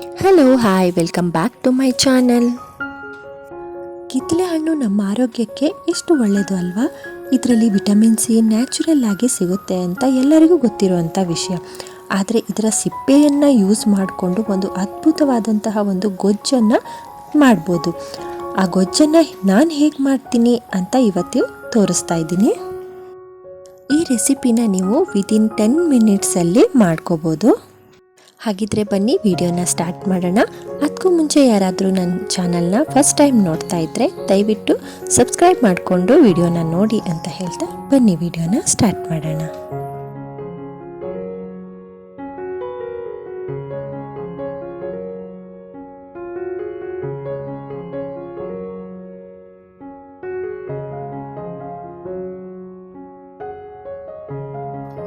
Hello hi welcome back to my channel ಕಿತ್ತಲೆ ಹಣ್ಣು ನಮ್ಮ ಆರೋಗ್ಯಕ್ಕೆ ಎಷ್ಟು ಒಳ್ಳೆಯದು ಅಲ್ವಾ? ಇದರಲ್ಲಿ ವಿಟಮಿನ್ ಸಿ ನ್ಯಾಚುರಲ್ ಆಗಿ ಸಿಗುತ್ತೆ ಅಂತ ಎಲ್ಲರಿಗೂ ಗೊತ್ತಿರುವಂಥ ವಿಷಯ. ಆದರೆ ಇದರ ಸಿಪ್ಪೆಯನ್ನು ಯೂಸ್ ಮಾಡಿಕೊಂಡು ಒಂದು ಅದ್ಭುತವಾದಂತಹ ಒಂದು ಗೊಜ್ಜನ್ನು ಮಾಡ್ಬೋದು. ಆ ಗೊಜ್ಜನ್ನು ನಾನು ಹೇಗೆ ಮಾಡ್ತೀನಿ ಅಂತ ಇವತ್ತು ತೋರಿಸ್ತಾ ಇದ್ದೀನಿ. ಈ ರೆಸಿಪಿನ ನೀವು ವಿದಿನ್ ಟೆನ್ ಮಿನಿಟ್ಸಲ್ಲಿ ಮಾಡ್ಕೋಬೋದು. ಹಾಗಿದ್ರೆ ಬನ್ನಿ ವಿಡಿಯೋನ ಸ್ಟಾರ್ಟ್ ಮಾಡೋಣ. ಅದಕ್ಕೂ ಮುಂಚೆ ಯಾರಾದರೂ ನನ್ನ ಚಾನಲ್ನ ಫಸ್ಟ್ ಟೈಮ್ ನೋಡ್ತಾ ಇದ್ದರೆ ದಯವಿಟ್ಟು ಸಬ್ಸ್ಕ್ರೈಬ್ ಮಾಡಿಕೊಂಡು ವಿಡಿಯೋನ ನೋಡಿ ಅಂತ ಹೇಳ್ತಾ ಬನ್ನಿ ವಿಡಿಯೋನ ಸ್ಟಾರ್ಟ್ ಮಾಡೋಣ.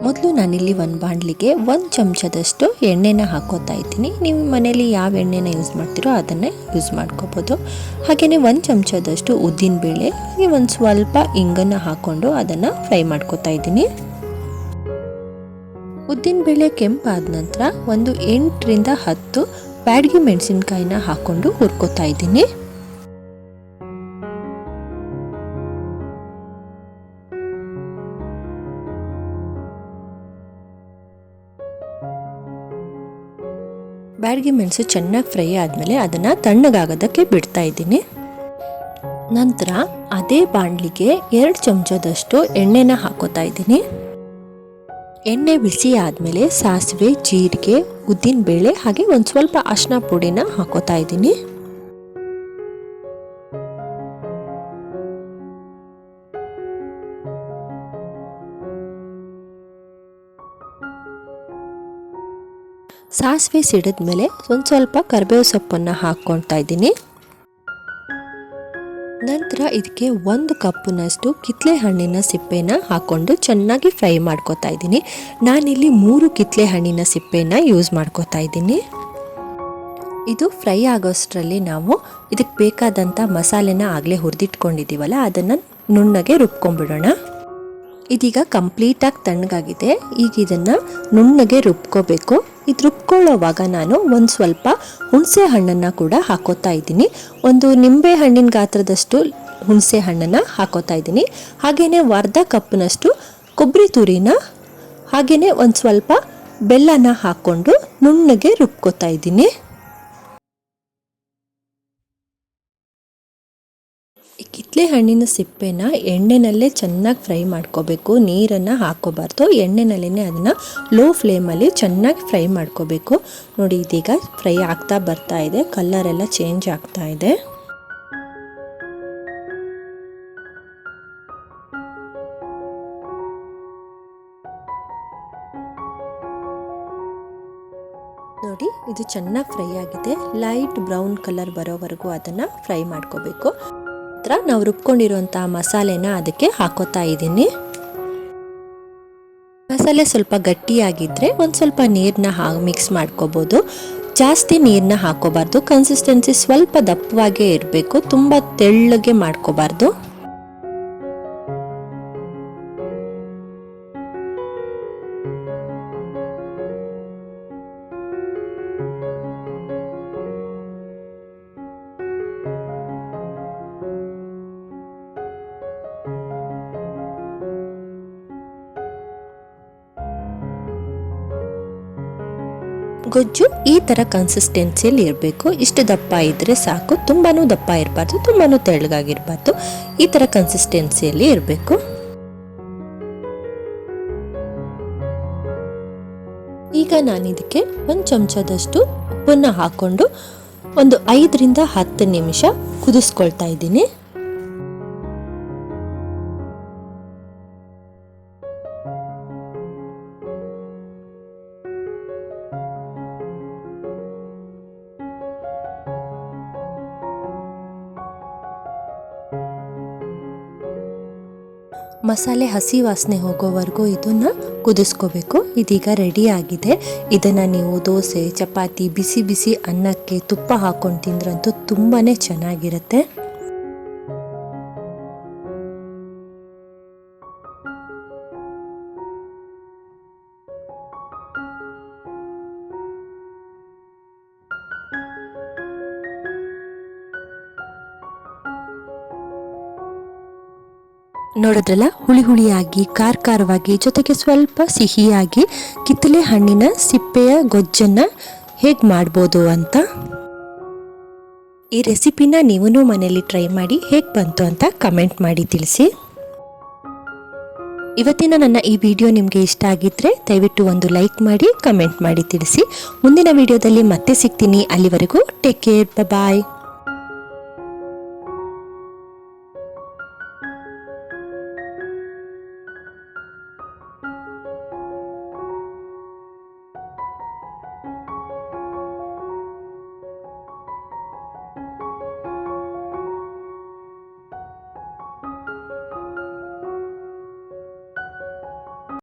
ಮೊದಲು ನಾನಿಲ್ಲಿ ಒಂದು ಬಾಣಲಿಗೆ ಒಂದು ಚಮಚದಷ್ಟು ಎಣ್ಣೆನ ಹಾಕೋತಾ ಇದ್ದೀನಿ. ನೀವು ಮನೇಲಿ ಯಾವ ಎಣ್ಣೆನ ಯೂಸ್ ಮಾಡ್ತೀರೋ ಅದನ್ನೇ ಯೂಸ್ ಮಾಡ್ಕೋಬೋದು. ಹಾಗೆಯೇ ಒಂದು ಚಮಚದಷ್ಟು ಉದ್ದಿನಬೇಳೆ ಹಾಗೆ ಒಂದು ಸ್ವಲ್ಪ ಇಂಗನ್ನು ಹಾಕ್ಕೊಂಡು ಅದನ್ನು ಫ್ರೈ ಮಾಡ್ಕೋತಾ ಇದ್ದೀನಿ. ಉದ್ದಿನಬೇಳೆ ಕೆಂಪಾದ ನಂತರ ಒಂದು ಎಂಟರಿಂದ ಹತ್ತು ಬ್ಯಾಡ್ಗಿ ಮೆಣಸಿನ್ಕಾಯಿನ ಹಾಕ್ಕೊಂಡು ಹುರ್ಕೋತಾ ಇದ್ದೀನಿ. ಬ್ಯಾಡಗಿ ಮೆಣಸು ಚೆನ್ನಾಗಿ ಫ್ರೈ ಆದಮೇಲೆ ಅದನ್ನು ತಣ್ಣಗಾಗೋದಕ್ಕೆ ಬಿಡ್ತಾ ಇದ್ದೀನಿ. ನಂತರ ಅದೇ ಬಾಣಲಿಗೆ ಎರಡು ಚಮಚದಷ್ಟು ಎಣ್ಣೆನ ಹಾಕೋತಾ ಇದ್ದೀನಿ. ಎಣ್ಣೆ ಬಿಸಿ ಆದಮೇಲೆ ಸಾಸಿವೆ, ಜೀರಿಗೆ ಉದ್ದಿನ ಬೇಳೆ ಹಾಗೆ ಒಂದು ಸ್ವಲ್ಪ ಅರ್ಶಿನ ಪುಡಿನ ಹಾಕೋತಾ ಇದ್ದೀನಿ. ಸಾಸಿವೆ ಸಿಡಿದ್ಮೇಲೆ ಒಂದು ಸ್ವಲ್ಪ ಕರಿಬೇವು ಸೊಪ್ಪನ್ನು ಹಾಕ್ಕೊಳ್ತಾ ಇದ್ದೀನಿ. ನಂತರ ಇದಕ್ಕೆ ಒಂದು ಕಪ್ಪಿನಷ್ಟು ಕಿತ್ಲೆ ಹಣ್ಣಿನ ಸಿಪ್ಪೆನ ಹಾಕ್ಕೊಂಡು ಚೆನ್ನಾಗಿ ಫ್ರೈ ಮಾಡ್ಕೋತಾ ಇದ್ದೀನಿ. ನಾನಿಲ್ಲಿ ಮೂರು ಕಿತ್ಲೆ ಹಣ್ಣಿನ ಸಿಪ್ಪೆನ ಯೂಸ್ ಮಾಡ್ಕೋತಾ ಇದ್ದೀನಿ. ಇದು ಫ್ರೈ ಆಗೋಷ್ಟರಲ್ಲಿ ನಾವು ಇದಕ್ಕೆ ಬೇಕಾದಂಥ ಮಸಾಲೆನ ಆಗಲೇ ಹುರಿದಿಟ್ಕೊಂಡಿದ್ದೀವಲ್ಲ, ಅದನ್ನು ನುಣ್ಣಗೆ ರುಬ್ಕೊಂಡ್ಬಿಡೋಣ. ಇದೀಗ ಕಂಪ್ಲೀಟಾಗಿ ತಣ್ಣಗಾಗಿದೆ. ಈಗ ಇದನ್ನು ನುಣ್ಣಗೆ ರುಬ್ಕೋಬೇಕು. ಇದು ರುಬ್ಕೊಳ್ಳೋವಾಗ ನಾನು ಒಂದು ಸ್ವಲ್ಪ ಹುಣಸೆ ಹಣ್ಣನ್ನು ಕೂಡ ಹಾಕೋತಾ ಇದ್ದೀನಿ. ಒಂದು ನಿಂಬೆ ಹಣ್ಣಿನ ಗಾತ್ರದಷ್ಟು ಹುಣಸೆ ಹಣ್ಣನ್ನು ಹಾಕೋತಾ ಇದ್ದೀನಿ. ಹಾಗೆಯೇ ಅರ್ಧ ಕಪ್ನಷ್ಟು ಕೊಬ್ಬರಿ ತುರಿನ ಹಾಗೆಯೇ ಒಂದು ಸ್ವಲ್ಪ ಬೆಲ್ಲನ ಹಾಕ್ಕೊಂಡು ನುಣ್ಣಗೆ ರುಬ್ಕೋತಾ ಇದ್ದೀನಿ. ಕಿತ್ಲೆ ಹಣ್ಣಿನ ಸಿಪ್ಪೆನ ಎಣ್ಣೆನಲ್ಲೇ ಚೆನ್ನಾಗಿ ಫ್ರೈ ಮಾಡ್ಕೋಬೇಕು. ನೀರನ್ನು ಹಾಕೋಬಾರ್ದು ಎಣ್ಣೆನಲ್ಲೇ ಅದನ್ನು ಲೋ ಫ್ಲೇಮಲ್ಲಿ ಚೆನ್ನಾಗಿ ಫ್ರೈ ಮಾಡ್ಕೋಬೇಕು. ನೋಡಿ, ಇದೀಗ ಫ್ರೈ ಆಗ್ತಾ ಬರ್ತಾ ಇದೆ. ಕಲರ್ ಎಲ್ಲ ಚೇಂಜ್ ಆಗ್ತಾ ಇದೆ. ನೋಡಿ, ಇದು ಚೆನ್ನಾಗಿ ಫ್ರೈ ಆಗಿದೆ. ಲೈಟ್ ಬ್ರೌನ್ ಕಲರ್ ಬರೋವರೆಗೂ ಅದನ್ನು ಫ್ರೈ ಮಾಡ್ಕೋಬೇಕು. ನಂತರ ನಾವು ರುಬ್ಕೊಂಡಿರುವಂಥ ಮಸಾಲೆನ ಅದಕ್ಕೆ ಹಾಕೋತಾ ಇದ್ದೀನಿ. ಮಸಾಲೆ ಸ್ವಲ್ಪ ಗಟ್ಟಿಯಾಗಿದ್ದರೆ ಒಂದು ಸ್ವಲ್ಪ ನೀರನ್ನ ಹಾ ಮಿಕ್ಸ್ ಮಾಡ್ಕೋಬೋದು. ಜಾಸ್ತಿ ನೀರನ್ನ ಹಾಕೋಬಾರ್ದು. ಕನ್ಸಿಸ್ಟೆನ್ಸಿ ಸ್ವಲ್ಪ ದಪ್ಪವಾಗೇ ಇರಬೇಕು. ತುಂಬ ತೆಳ್ಳಗೆ ಮಾಡ್ಕೋಬಾರ್ದು. ಗೊಜ್ಜು ಈ ಥರ ಕನ್ಸಿಸ್ಟೆನ್ಸಿಯಲ್ಲಿ ಇರಬೇಕು. ಇಷ್ಟು ದಪ್ಪ ಇದ್ದರೆ ಸಾಕು. ತುಂಬಾ ದಪ್ಪ ಇರಬಾರ್ದು ತುಂಬಾ ತೆಳ್ಳಗಾಗಿರಬಾರ್ದು. ಈ ಥರ ಕನ್ಸಿಸ್ಟೆನ್ಸಿಯಲ್ಲಿ ಇರಬೇಕು. ಈಗ ನಾನು ಇದಕ್ಕೆ ಒಂದು ಚಮಚದಷ್ಟು ಉಪ್ಪನ್ನು ಹಾಕ್ಕೊಂಡು ಒಂದು ಐದರಿಂದ ಹತ್ತು ನಿಮಿಷ ಕುದಿಸ್ಕೊಳ್ತಾ ಇದ್ದೀನಿ. ಮಸಾಲೆ ಹಸಿ ವಾಸನೆ ಹೋಗೋವರೆಗೂ ಇದನ್ನು ಕುದಿಸ್ಕೋಬೇಕು. ಇದೀಗ ರೆಡಿ ಆಗಿದೆ. ಇದನ್ನು ನೀವು ದೋಸೆ, ಚಪಾತಿ, ಬಿಸಿ ಬಿಸಿ ಅನ್ನಕ್ಕೆ ತುಪ್ಪ ಹಾಕೊಂಡು ತಿಂದ್ರಂತೂ ತುಂಬಾ ಚೆನ್ನಾಗಿರುತ್ತೆ. ನೋಡಿದ್ರಲ್ಲ? ಹುಳಿ ಹುಳಿಯಾಗಿ ಖಾರ ಖಾರವಾಗಿ ಜೊತೆಗೆ ಸ್ವಲ್ಪ ಸಿಹಿಯಾಗಿ ಕಿತ್ತಳೆ ಹಣ್ಣಿನ ಸಿಪ್ಪೆಯ ಗೊಜ್ಜನ್ನು ಹೇಗೆ ಮಾಡ್ಬೋದು ಅಂತ? ಈ ರೆಸಿಪಿನ ನೀವೂ ಮನೆಯಲ್ಲಿ ಟ್ರೈ ಮಾಡಿ ಹೇಗೆ ಬಂತು ಅಂತ ಕಮೆಂಟ್ ಮಾಡಿ ತಿಳಿಸಿ. ಇವತ್ತಿನ ನನ್ನ ಈ ವಿಡಿಯೋ ನಿಮಗೆ ಇಷ್ಟ ಆಗಿದ್ರೆ ದಯವಿಟ್ಟು ಒಂದು ಲೈಕ್ ಮಾಡಿ, ಕಮೆಂಟ್ ಮಾಡಿ ತಿಳಿಸಿ. ಮುಂದಿನ ವಿಡಿಯೋದಲ್ಲಿ ಮತ್ತೆ ಸಿಗ್ತೀನಿ. ಅಲ್ಲಿವರೆಗೂ ಟೇಕ್ ಕೇರ್. ಬಾಯ್